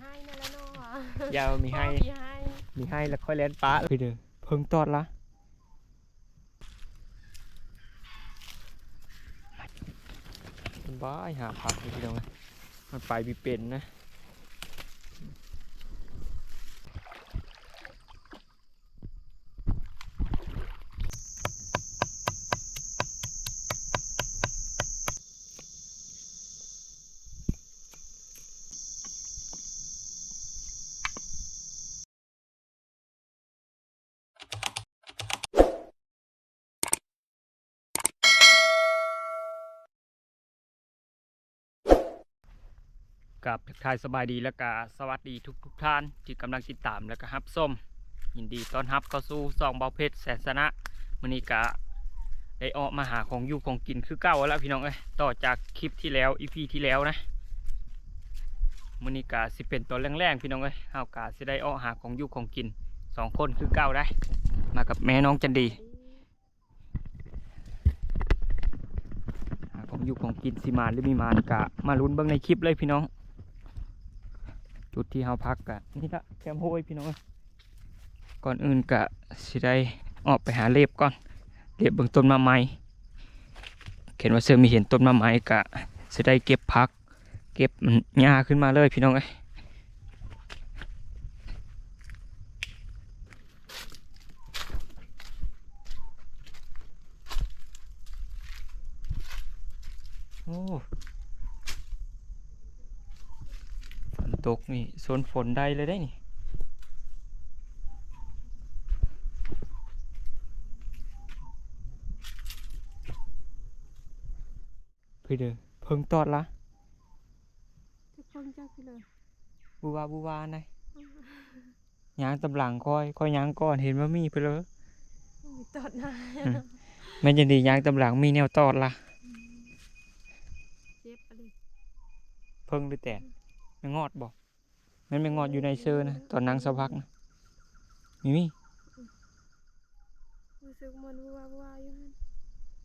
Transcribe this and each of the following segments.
ให้นั่นแหละเนาะยาวมีให้ พ่อมีให้มีให้แล้วค่อยเล่นป้าเลยเด้อเพิ่งตอดละมันบ้าไอ้หาพักเลยพี่น้องเอ้ยมันไปมีเป็นนะ กับทักทายสบายดีแล้วก็สวัสดีทุกทุกท่านที่กำลังติดตามแล้วก็ฮับส้ม ยินดีต้อนรับเข้าสู่ซองเบาเพชรแสนสนะมื้อนี้ก็ได้ออกมาหาของอยู่ของกินคือเก่าแล้วพี่น้องเอ้ยต่อจากคลิปที่แล้วอีพีที่แล้วนะมื้อนี้ก็สิเป็นตอนแรงๆพี่น้องเอ้ยเฮาก็สิได้ออกหาของอยู่ของกินสองคนคือเก่าได้ มากับแม่น้องจันดีหาของอยู่ของกินสิมาหรือมีมานก็มาลุ้นเบิ่งในคลิปเลยพี่น้อง จุดที่เฮาพักกะนี่ละแคมป์โฮยพี่น้องเอ้ยก่อนอื่นกะสิได้ออกไปหาเล็บก่อนเล็บเบื้องต้นมาไม้เห็นว่าเสือมีเห็นต้นมาไม้กะสิได้เก็บพัก เก็บมันหญ้าขึ้นมาเลยพี่น้องเอ้ยโอ้ฝน ตกนี่โซนฝนได้เลยได้นี่พี่เด้อเพิ่งตอดละทุกคนเจ้าคือเลยบูวาบูวาไดยางตำหลังคอยคอยยางก่อนเห็นว่ามีไปเลยมีตอดหน้าแม่นจะดียางตำหลังมีแนวตอดละเจ็บไปเลยเพิ่งหรือแต นไม่งอดบอกมันไม่งอดอยู่ในเซอร์นะตอนนั่งสักพักนะมีมีรู้สึกมันวัววัวอยู่ฮัน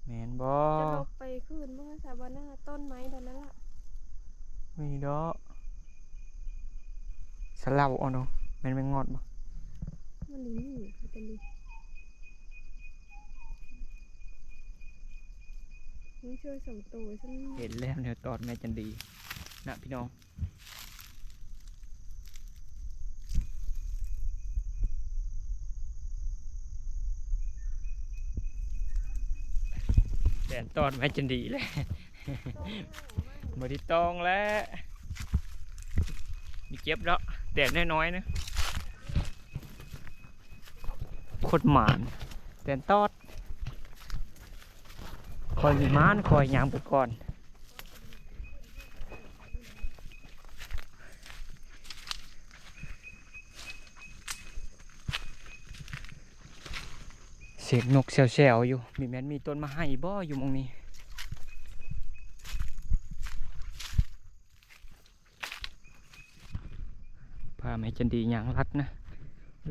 แมนบอจะลบไปขึ้นเมื่อสาบาน่าต้นไม้ตอนนั้นล่ะมีดอกสลับเอาเนาะแมนไม่งอดบ่มันนี่นี่เป็นดิมันช่วยสองตัวฉันเห็นแล้วแนวตอดแม่จันดีนะพี่น้องแสน ตอดแม่จนดีเลยบไดิตองแล้วมีเก็บแล้วแต่น้อยๆนะโคตรหมานแต่ตอดคอยมีม้านคอยยางไปก่อน สียงนกแซวๆอยู่ มีแมนมีต้นมาให้บ่อยู่หมองนี้ พาแม่จันดียางรัดนะ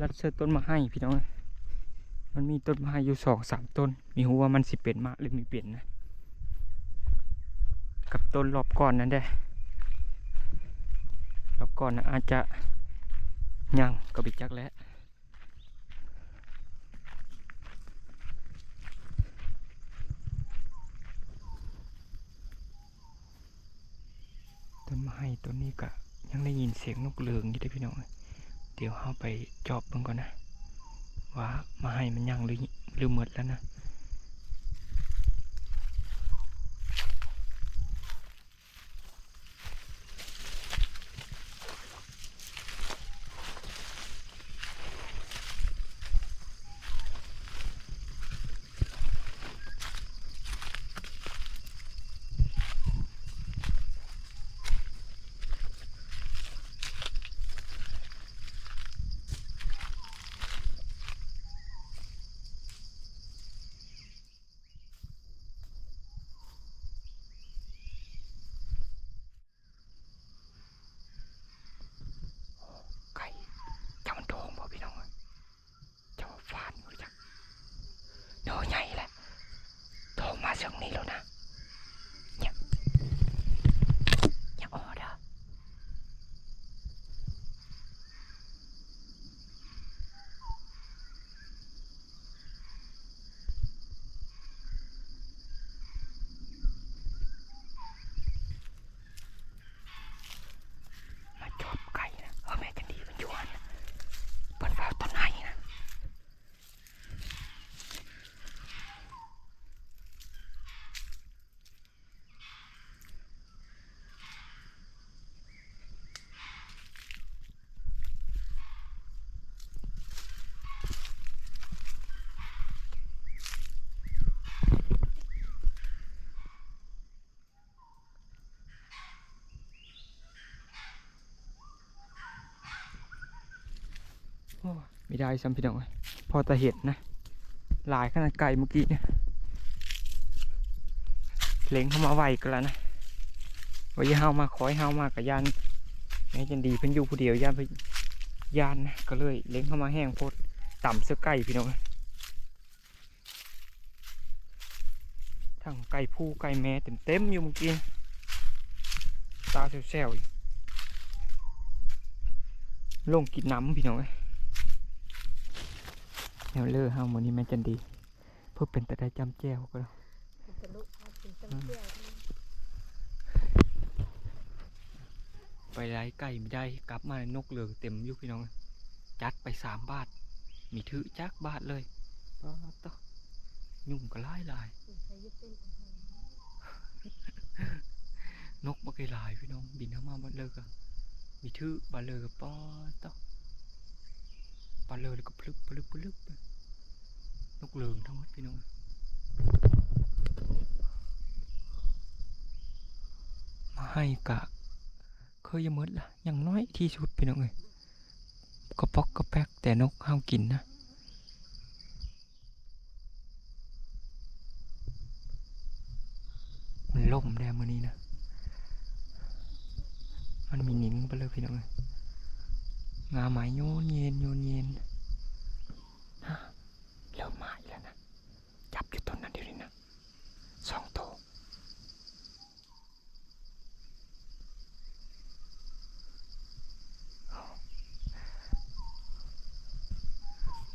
รัดเสื้อต้นมาให้พี่น้อง มันมีต้นไม้อยู่สองสามต้น มีหัวมันสิเป็นมะหรือมีเปลี่ยนนะ กับต้นรอบก่อนนั้นได้รอบก่อนนะอาจจะยังก็บิจักแล้ว ให้ตัวนี้ก็ยังได้ยินเสียงนกเลืองอยู่เด้พี่น้องเดี๋ยวเข้าไปจอบมันก่อนนะว่ามาให้มันยังหรือหรือหมดแล้วนะ ม โอ้ย ไม่ได้ซ้ำพี่น้องเอ้ยพอต่เห็ดนะหลายขนาดไก่เมื่อกี้เนี่ยเล็งเข้ามาไวกันแล้วนะว่าย่าเฮามาคอยเฮามากับยานแม่จันดีเพิ่นอยู่ผู้เดียวยานเพิ่นยานนะก็เลยเล็งเข้ามาแห้งโพดต่ำเสื้อไก่พี่น้องเอ้ยทั้งไก่ผู้ไก่แม่เต็มเต็มอยู่เมื่อกี้ตาแซวๆอยู่ลงกินน้ำพี่น้องเอ้ย แนวเลอร์เฮามื้อนี้แม่นจันดีเพื่อเป็นแต่ได้จำแจ้วก็แล้วจะลุกเอาถึงจำเจียวไปไล่ไก่ไม่ได้กลับมานกเหลืองเต็มยู่พี่น้อง จัดไปสามบาท มีถือจักบาทเลยป๊าต่อยุ่งก็หลาลายนอาหารนกบ่เคยหลายพี่น้องบินเข้ามาบัดเลยก็มีถือบาดเลยก็ป๊าต่อ ปลาเลยแล้วก็พลึกพลึกพลึกนกเหลืองทั้งหมดพี่น้องมาให้กะ เคยยังมดละอย่างน้อยที่สุดพี่น้องเลยก็ปอกก็แป๊กแต่นกห้าวกินนะ มันล่มแดมือนี้นะ มันมีหนิงไปเลยพี่น้องเอ้ยงาไม้โยนเย็นโยนเย็นฮะเริ่มมาอีกแล้วนะ จับอยู่ต้นนั้นเดี๋ยวนี้นะสองตัว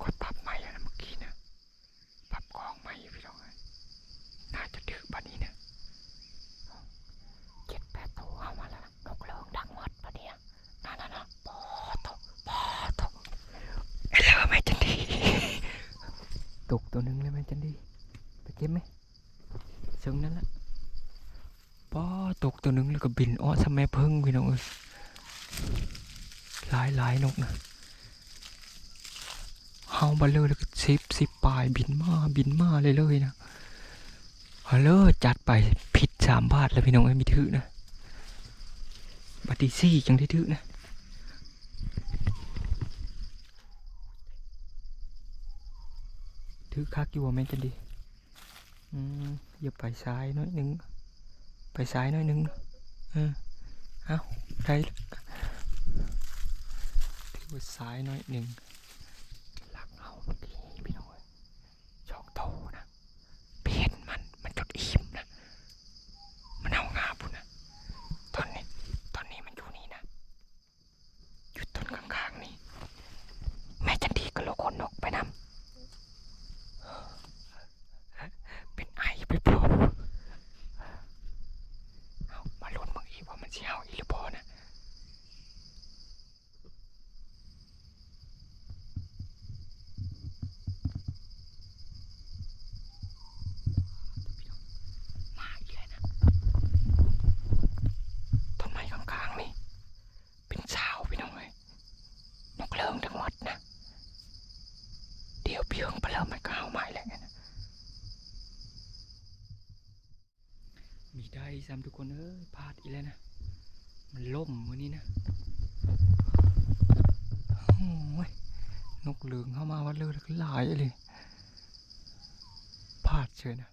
กดปรับใหม่แล้วนะเมื่อกี้นะปรับกล้องใหม่พี่น้องเอ้ยน่าจะถือบันนี้นะเจ็ดแปดตัวเอามาแล้วนะนกเลิงดังหมดปะเนี่ยนั่นน่ะนะปอตกปอตกเอ้ยแล้วแม่จันดี ตกตัวหนึ่งเลยแม่จันดีไปเก็บไหมซึ่งนั่นละปอตกตัวหนึ่งแล้วก็บินอ้อสแม่เพิ่งพี่น้องเอ้ยหลายหลายนกนะเฮาบาเลยแล้วก็สิบสิบปลายบินมาบินมาเลยเลยนะเอาเลจัดไปผิดสามบาทแล้วพี่น้องไอ้มีถือนะบัตรีซี่จังได้ถือนะ ถือคักอยู่ว่าแม่นจันดีอืมอย่าไปซ้ายน้อยหนึง ไปซ้ายน้อยหนึงเออเอาได้แล้วถือว่าซ้ายน้อยหนึ่ง หลังเอาเมื่อกี้พี่น้อยช่องโตนะเปลี่ยนมันมันจดอิ่มนะ มันเอางาปุ่นนะตอนนี้ ตอนนี้มันอยู่นี่นะอยู่ต้นข้างๆนี่ แม่จันดีก็โลกคนนกไปนำเป็นไอไปพร้อมเอามาลุ้นมึงอีกว่ามันสิเอาอีหรือบ่นะ มาอีกแล้วนะต้นไม้ข้างๆนี่ เป็นสาวพี่น้องเลยนกเลิงทั้งหมดนะ เดี๋ยวเพียงไปแล้วมันก็เอาไม้แล้วนะ มีได้ซ้ำทุกคนเอ้ยพลาดอีกแล้วนะ มันล่มวันนี้นะโอ้ยนกเหลืองเข้ามาวัดเลยแล้วก็หลายเลยพลาดเฉยนะ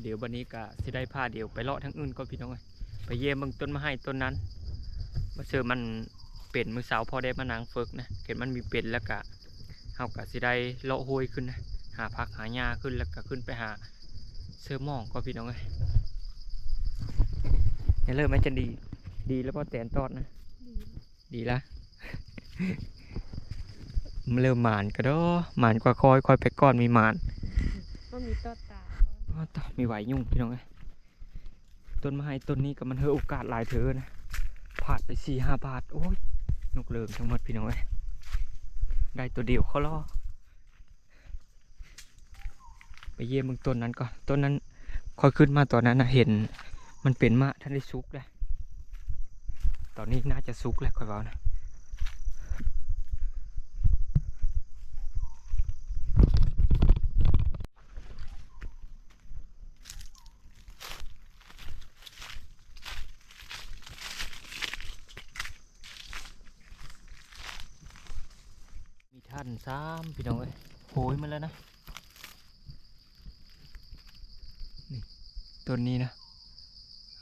เดี๋ยววันนี้ก็สิได้พาเดี๋ยวไปเลาะทั้งอื่นก็พี่น้องเอ้ยไปเยี่ยมบิ่งต้นไม้ต้นนั้นมาเจอมันเป็นมือสาวพอได้มานางฝึกนะเห็นมันมีเป็นแล้วก็ เฮาก็สิได้เลาะห้วยขึ้นนะหาพักหาหญ้าขึ้นแล้วก็ขึ้นไปหาเสื้อหมองก็พี่น้องเอ้ยเนี่ยเริ่มไหมจะดี ดีแล้วพอแตนตอดนะ ดีละมันเริ่มหมานก็ดอหมานกว่าคอยคอยไปก่อนมีหมานก็มีต้อตาอ้าวตายมีไหวยุ่งพี่น้องเอ้ยต้นไม้ต้นนี้ก็มันเฮอโอกาสหลายเธอนะผาดไปสี่ห้าบาทโอ้ยนกเลิงทั้งหมดพี่น้องเอ้ย ได้ตัวเดียวเขาล่อไปเยี่ยมมึงต้นนั้นก่อนต้นนั้นค่อยขึ้นมาตอนนั้นนะเห็นมันเป็นมะท่านได้ซุกเลยตอนนี้น่าจะซุกแล้วค่อยบอกนะ ขั้น ซ้ำพี่น้องเอ้ยโหยมาแล้วนะนี่ต้นนี้นะ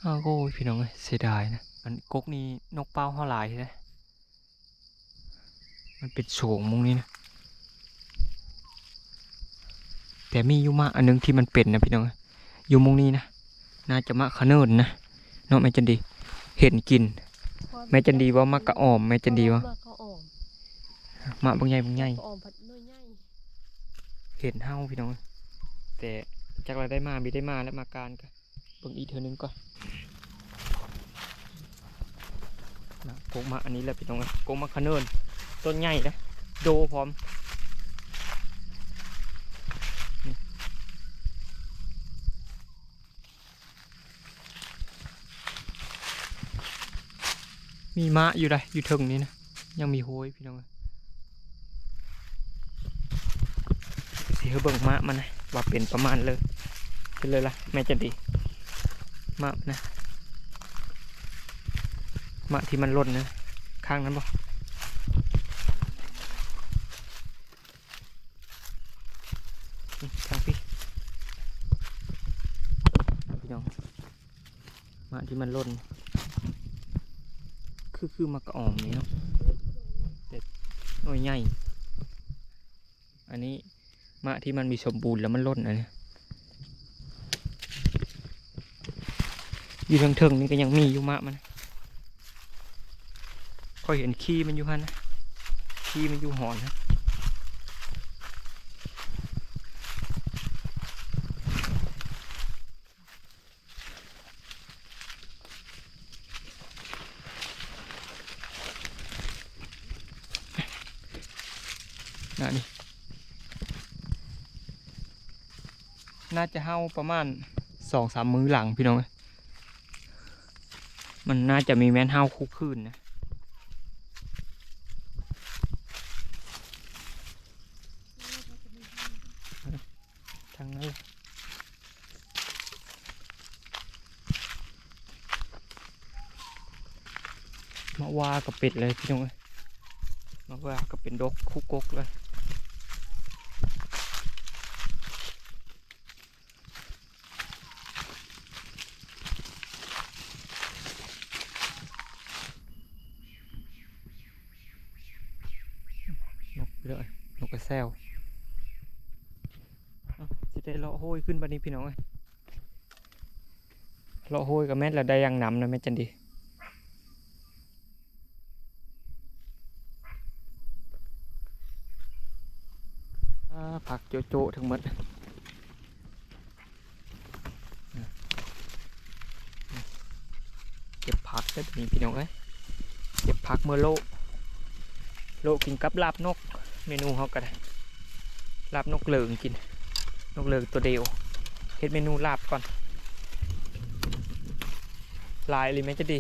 อ้าวโอ้ยพี่น้องเอ้ยเสียดายนะอันกกนี้นกเป้าเท่าหลายเลยมันเป็นโฉงมุงนี้นะแต่มีอยู่มะอันหนึงที่มันเป็นนะพี่น้องเอ้ยอยู่มุงนี้นะน่าจะมะขะเนินนะเนาะแม่จันดี เห็นกิน แม่จันดีว่ามะกะอ่อมแม่จันดีว่า มาเขาออมมะบางใหญ่บางใหญ่เขาออมผัดน้อยใหญ่เห็นเฮาพี่น้องเอ้ยแต่จากเราได้มามีได้มาแล้วมาการกันเบิ่งอีกเทอนึงก่อนนะโกงมาอันนี้แหละพี่น้องเอ้ยโกงมาขะเนินต้นใหญ่นะโดพร้อมนี่มีมะอยู่ได้อยู่เทึงนี้นะ ยังมีโหยพี่น้อง เอ้ยสิเฮาเบิ่งมะมันนะว่าเป็นประมาณเลยเป็นเลยล่ะแม่จะดีมะนะมะที่มันล่นนะข้างนั้นบ่ข้างพี่พี่น้องมะที่มันล่นคือคือมะกระอ่อมนี่เนาะแต่หน่วยใหญ่อันนี้ มะที่มันมีสมบูรณ์แล้วมันล่นนะเนี่ยอยู่ทางเทิงนี่ก็ยังมีอยู่มะมันคอยเห็นขี้มันอยู่ฮันนะขี้มันอยู่หอนนะ จะเห่าประมาณสองสามมื้อหลังพี่น้อง มันน่าจะมีแม่นเห่าคุกคืนนะทางนั้นเลยมาว่ากับเป็ดเลยพี่น้องเอ้ยมาว่ากับเป็นดกคุกกกเลย นกไปเลยนกกระแซวเอ้าสิได้เลาะโห้ย ขึ้นบันนี้พี่น้องเอ้ยเลาะโห้ยกับแม่นแล้วได้ยังนำนะแม่จันดีผักโจโจทั้งหมดเก็บผักได้ดีพี่น้องเอ้ยเก็บผักเมื่อโลโลกินกับลาบนก เมนูเขาก็ได้ลาบนกเหลืองกิน กเลือตัวเดียวเฮ็ดเมนูลาบก่อน ลายเลยไหมจะดี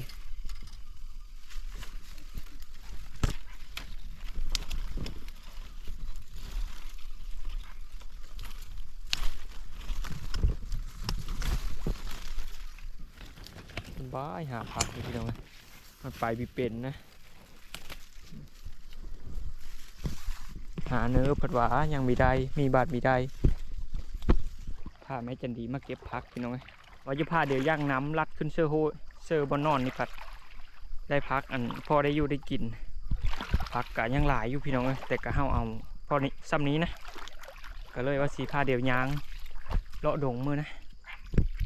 บ้ายหาผักอยู่ที่ตรงนั้นมันไปบีเป็นนะ หาเนื้อผัดหวายังมีได้ มีบาดมีได้ พาแม่จันดีมาเก็บผักพี่น้องเอ้ยว่าจะพาเดี๋ยวย่างน้ำลัดขึ้นเสื้อโฮเสื้อบนนอนนี่ผัด ได้พักอันพอได้อยู่ได้กินผักกะยังหลายอยู่พี่น้องเอ้ยแต่กะเฮาเอาพอนี้ซ้ำนี้นะก็เลยว่าสีผ้าเดี๋ยวยางเลาะดงมือนะ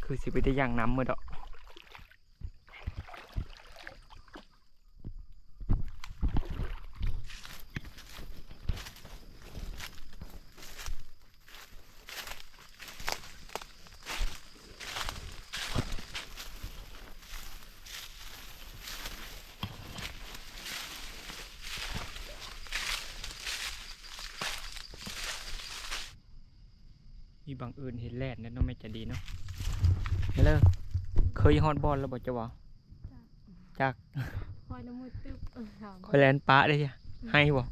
คือสิไปได้ย่างน้ำมือดอกางอื่นเห็นแลดนะเน้องแม่จันดีเนาะเฮลโลเคยฮอดบอลแล้วบอกจะว่าจากคอยน้ำมือตึ๊บเออถามคอยแลนปะได้ยังให้บ่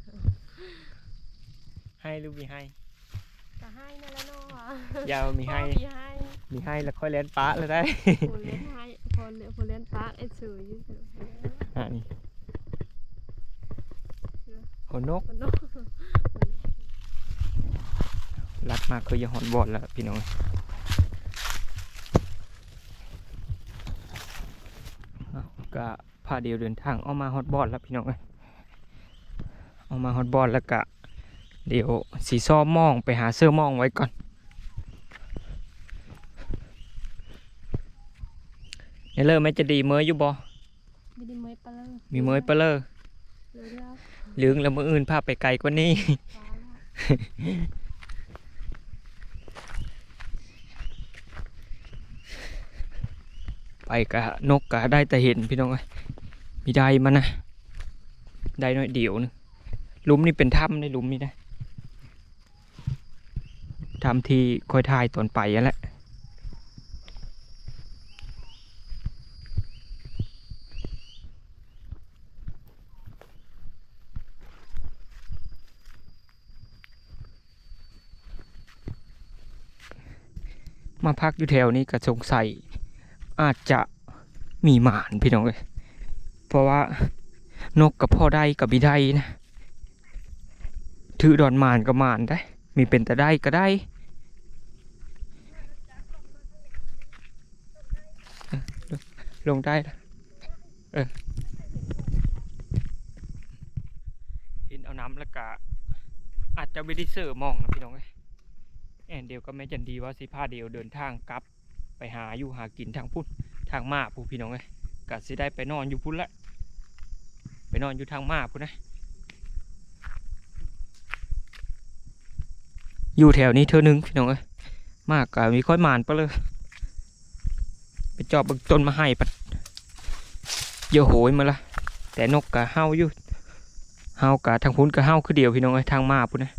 ให้หรือมีให้จะให้นั่นแหละเนาะยาวมีให้ มีให้มีให้แล้วค่อยแลนปะเลยได้คนเล่นให้คนเล่นคนเล่นปาร์คไอ้สื่อยี่สื่ออะนี่โหนกคนนก ลัดมาคือจะหอนบอดแล้วพี่น้องเอาก็พาเดียวเดินทางเออกมาฮอตบอดแล้วพี่น้องเอ้ยเออกมาฮอตบอดแล้วก็เดี๋ยวสีซ้อมมองไปหาเสื้อมองไว้ก่อนเนี่ยเลิกไหมจะดีเมยอยู่บ่ไม่ได้เมยปลาเลยมีเมยเปะเลอเลยแล้วเหลืองแล้วมืออื่นพาไปไกลกว่านี้ ฟ้าแล้ว ไปกะนกกะได้แต่เห็นพี่น้องเอ้มีได้มันะได้น้อยเดียวนึงลุมนี่เป็นถ้ำในลุมนี่นะถ้ำที่คอยถ่ายตอนไปนั่นแหละมาพักอยู่แถวนี้ก็สงสัย อาจจะมีหมานพี่น้องเลยเพราะว่านกกับพ่อได้กับบิได้นะ ถือดอนหมานกับหมานได้ มีเป็นแต่ได้ก็ได้ลงได้ละเออเห็นเอาน้ำแล้วก็อาจจะไม่ได้เสือมองนะพี่น้องเอ้ยแอนเดียวก็ไม่จันดีว่าสิพาเดียวเดินทางกลับ ไปหาอยู่หากินทางพุ่นทางมาผู้พี่น้องเอ้ยก็สิได้ไปนอนอยู่พุ่นละไปนอนอยู่ทางมาพุ่นนะอยู่แถวนี้เธอหนึ่งพี่น้องเอ้ยมากกะมีค่อยมานปะเลยไปจอบบังต้นมาให้ปัดเยอะโหยมาละแต่นกกะเฮาอยู่เฮากะทางพุ้นกะเฮาคือเดียวพี่น้องเอ้ยทางมาพุ่นนะ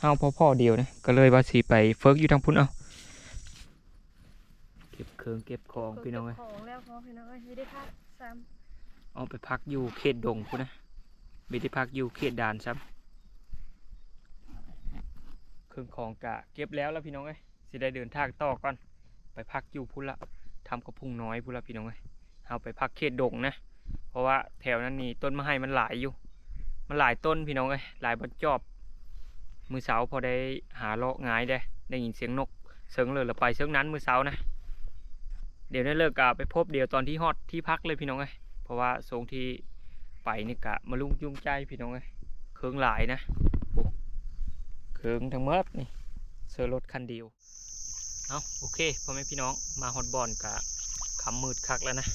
เฮาพ่อพ่อเดียวนะก็เลยว่าสิไปเฟิร์กอยู่ทางพุ้นเอา เก็บเครื่องเก็บของพี่น้องเอ้ยของแล้วพอพี่น้องเอ้ยไม่ได้พักซ้เอาไปพักอยู่เขตดงพุ่นนะไม่ได้พักอยู่เขตด่านซ้ำเครื่องของกะเก็บแล้วแล้วพี่น้องเอ้ยสิได้เดินทางต่อก่อน ไปพักอยู่พุ่นละทำกระพุงน้อยพุ่นละพี่น้องเอ้ยเอาไปพักเขตดงนะ เพราะว่าแถวนั้นนี่ต้นมะไห้มันหลายอยู่ มันหลายต้นพี่น้องเอ้ยหลายบนจอบ มือเสาพอได้หาเลาะง่ายได้ ได้ยินเสียงนกเสิงเลยละไปเสิงนั้นมือเสานะ เดี๋ยวได้เลิกกะไปพบเดี๋ยวตอนที่ฮอดที่พักเลยพี่น้องเอ้ยเพราะว่าทรงที่ไปนี่กะมาลุงจุงใจพี่น้องเอ้ยเครื่องหลายนะโอ้เครื่องทั้งหมดนี่เซอร์รถคันเดียวเอาโอเคพ่อแม่พี่น้องมาฮอตบอลกะคำมืดคักแล้วนะ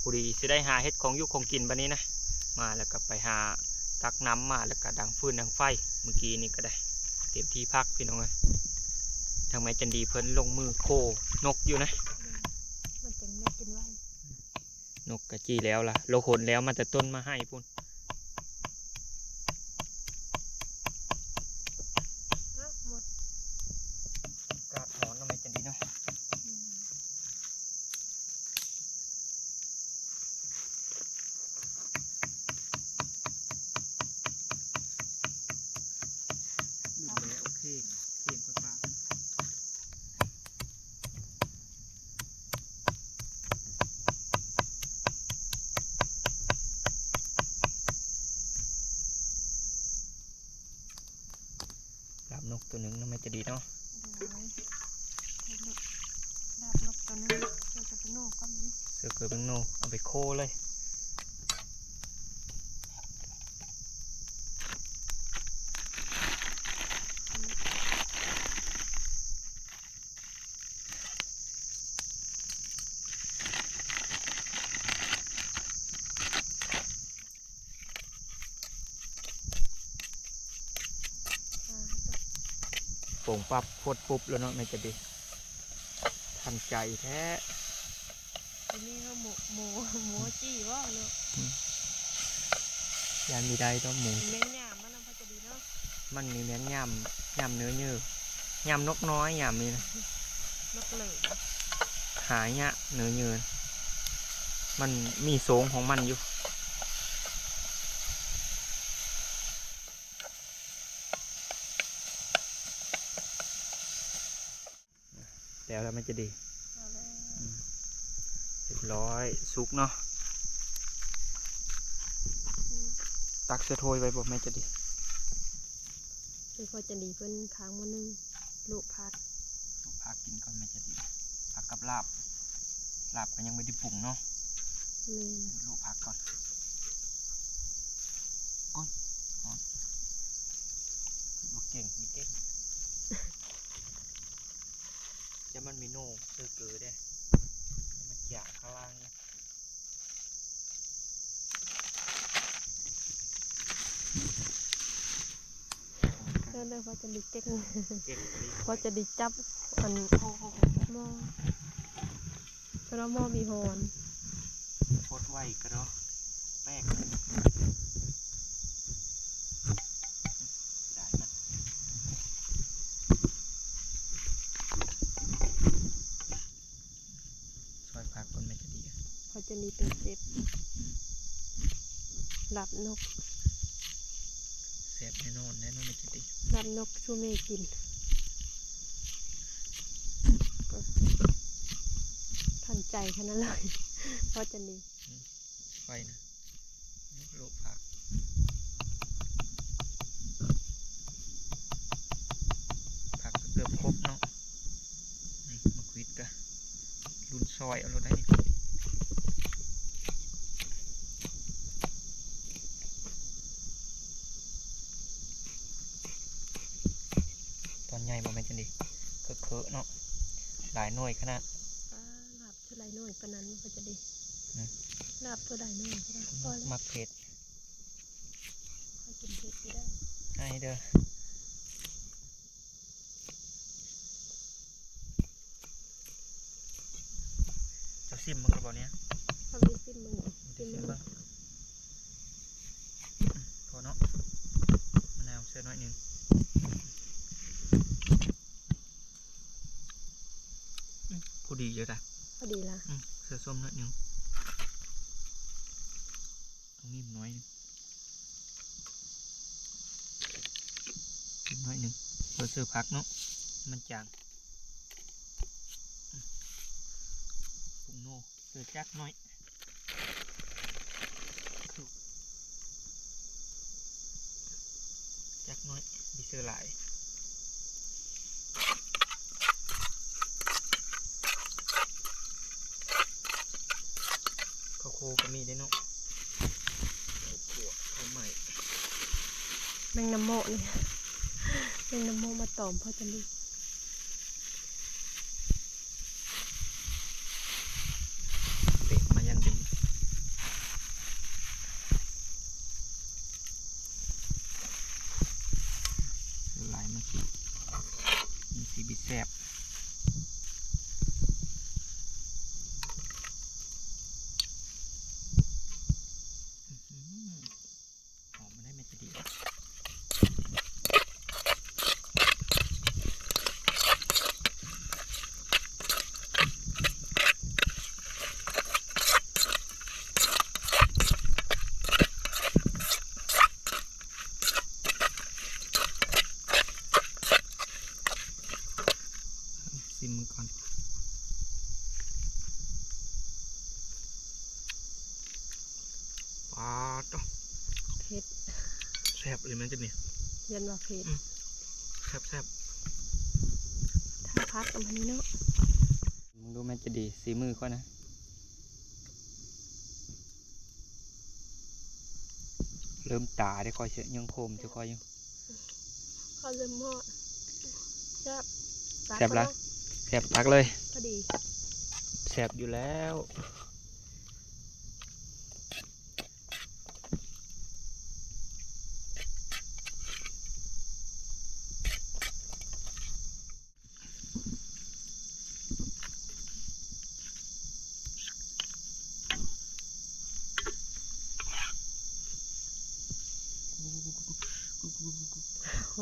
พอดีสิได้หาเฮ็ดของยุคของกินบันนี้นะมาแล้วก็ไปหาตักน้ำมาแล้วก็ดังฟืนดังไฟเมื่อกี้นี่ก็ได้เตรียมที่พักพี่น้องเอ้ยทางแม่จันดีเพิ่นลงมือโคนกอยู่นะำมันจังได้กินไว้ นกกระจีแล้วล่ะโลขนแล้วมันจะต้นมาให้พุ่น เอ้าหมด กาดหอนทำไมจันดีเนาะ อืม ดูแลโอเคเพียงกว่าปลาลาบนกตัวหนึ่งทำไมจะดีเนาะ เดี๋ยวไว้ให้นกดาบนกตัวนึงเจอกับตัวโน่ก็มี เสือเกิดเป็นโนเอาไปโคเลย อ่าให้ตัว โป่ งปับโคตรปุ๊บแล้วเนาะไม่จะดีทันใจแท้ทีนี้เขาหมูหมูหมูจี้ว่าเนาะยานมีได้ต้องหมูแมงหยามมันนำพอจะดีเนาะมันมีแม้นยำยำเนื้อเยื่อยำนกน้อยยำนี่นะนกเหลืองหายเนี่ยเนื้อเยื่อมันมีโสงของมันอยู่ แล้วแล้วมันจะดีเอาแล้วเรียบร้อยสุกเนาะนี่เนาะตักเสื้อโทยไว้บอกแม่จะดีคือพอจะดีเพิ่นค้างมันนึงลูกพัดลูกพักกินก่อนไม่จะดีพักกับลาบลาบก็ยังไม่ได้ปรุงเนาะเมนลูกพักก่อนโอ้ยหอนลูกเก่งมีเก่ง จะ มันมีโน่เสือเกือได้จะมันอยากข้างล่างเนี่ยเรื่องเรื่องว่าจะดีเจ๊กเก่งดีเพราะจะดีจับอันโอ้โหหม้อเพราะว่าหม้อมีหอนโคตรไวก็เนาะแป้งได้นะช่วยพักก่อนไม่จะดีอะ เพราะ จะมีเป็นเซฟหลับนกแซ่บแน่นอนแน่นอนไม่จะดีหลับนกชูเมกินก็ทันใจแค่นั้นเลยเพราะจะดีไฟนะลูกผักผักก็เกือบครบเนาะนี่มาควิดกะรุ่นซอยเอาเราได้นี่ตอนใหญ่บ่แม่นจังดิเคอะเคอะๆเนาะ หลายหน่วยขนาดป้าหลับเท่าไรหน่อยปานนั้นเพราะจะดีอืมหลับเท่าไรหน่อยก็ได้พอแล้วมักเผ็ดค่อยกินเผ็ดไม่ได้ให้เด้อเจะซิมมันกระบอกเนี้ยถ้าไม่ซิมมึงเดี๋ซิยวมซิมมึเบ้างงพอเนาะมะนาวเสื้อน้อยหนึ่ง อืมพอดีเยอะจ้ะพอดีละอืมเสื้อส้มน้อยหนึ่งตรงนี้มันน้อยหนึงน้อยหนึ่งเพื่อเสื้อพักเนาะมันจางอืมปรุงโน่เสื้อจักน้อยจักน้อยดีเซอร์หลายข้าวโคก็มีได้เนาะขวขั่วข้าใหม่แมงน้ำโมะเนี่ยแมงน้ำโมะมาตอมพ่อจะดี เป็ดมายังดีเสื้อหลายมาสิมีสีบิแซบอื้อหือหอมมาได้ไม่จะดี ซิมมันก่อนปาดเนาะ เผ็ด แซ่บเลยมันจะเนี่ยยันว่าเผ็ดแซ่บแซ่บถ้าพักกับมันนี้เนาะมึงดูมันจะดีสีมือก่อนนะเริ่มตาได้คอยเสียยังโคมจะคอยอยู่ข้าวเริ่มหม้อแซ่บตักแซ่บละเนาแซ่บตักเลยพอดีแซ่บอยู่แล้ว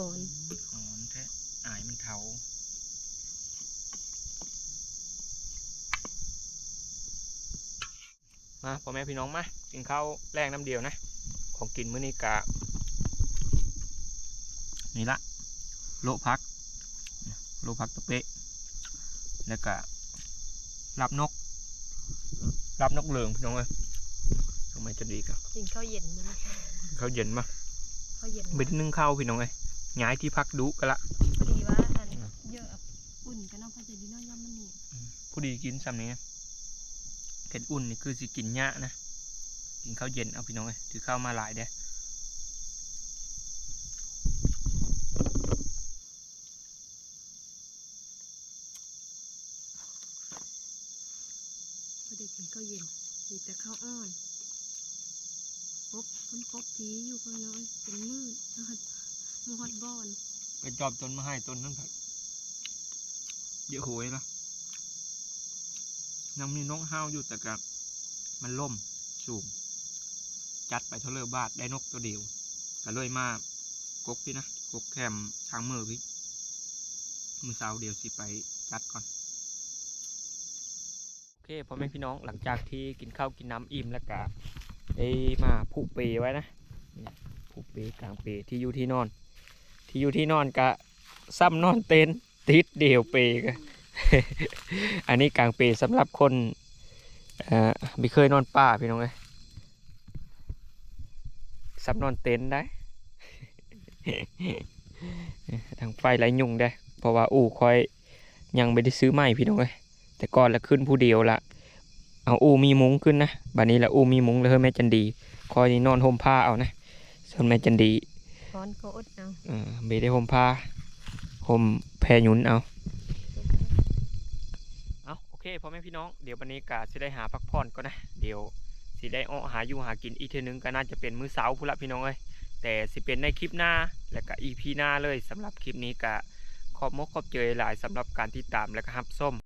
อนหอมแท้อายมันเถามาพ่อแม่พี่น้องมากินข้าวแรงน้ำเดียวนะ ของกินมื้อนี้กะนี่ละโลพัก โลพักตะเปะแล้วก็รับนก รับนกเหลืองพี่น้องเอ้ยทำไมจะดีกันกินข้าวเย็นมื้อนี้เขาวเย็นมาข้าวเย็นไม่ได้นึ่งข้าวพี่น้องเอ้ย ย้ายที่พักดุกันละพอดีว่าอันโยส่ดีเน้อยยำมันนี่ผู้ดีกินซ้ำนี้เผ็ดอุ่นนี่คือสิกินยะนะ กินข้าวเย็นเอาพี่น้องเลยถือข้าวมาหลายเด้อพอดีกินข้าวเย็นมีแต่ข้าวอ้อนกบคนกบผีอยู่กันเลยเป็นมืดนะฮะ มฮอดบอนไปจอบต้นมาให้ต้นนั้นผักเยอะโหยละยังมีน้องห้าวอยู่แต่กับมันล่มสูงจัดไปเท่าเลอบาทได้นกตัวเดียวก็เลยมากกพี่นะกกแคมทางมือพี่มือสาวเดียวสิไปจัดก่อนโอเคพ่อแม่พี่น้องหลังจากที่กินข้าวกินน้ำอิ่มแล้วก็ได้มาผูกเปไว้นะนี่ผูกเปกลางเปที่อยู่ที่นอน ที่อยู่ที่นอนกะซ้ำนอนเต็นติดเดียวเปกะอันนี้กลางเปสำหรับคนอ่อไม่เคยนอนป่าพี่น้องเอ้ยซับนอนเต็นได้ทางไฟไหลยุงได้ เพราะว่าอู่คอยยังไม่ได้ซื้อใหม่พี่น้องเอ้ยแต่ก่อนละขึ้นผู้เดียวละเอาอู่มีมุ้งขึ้นนะบัดนี้ละอู่มีมุ้งแล้วเฮ้ยแม่จันดี คอยนี่นอนห่มผ้าเอานะ ส่วนแม่จันดี ก้อนก็อดเอาเออไม่ได้ห่มผ้าห่มแพรหยุนเอาเอาโอเคพ่อแม่พี่น้องเดี๋ยววันนี้กะสิได้หาพักผ่อนก็นะ เดี๋ยวสิได้อ้อหาอยู่หากินอีกเทอนึงก็น่าจะเป็นมื้อเสาร์พุ่นละพี่น้องเอ้ยแต่สิเป็นในคลิปหน้าและก็อีพีหน้าเลยสำหรับคลิปนี้กะขอบมกขอบเจยหลายสำหรับการติดตามและก็รับส้ม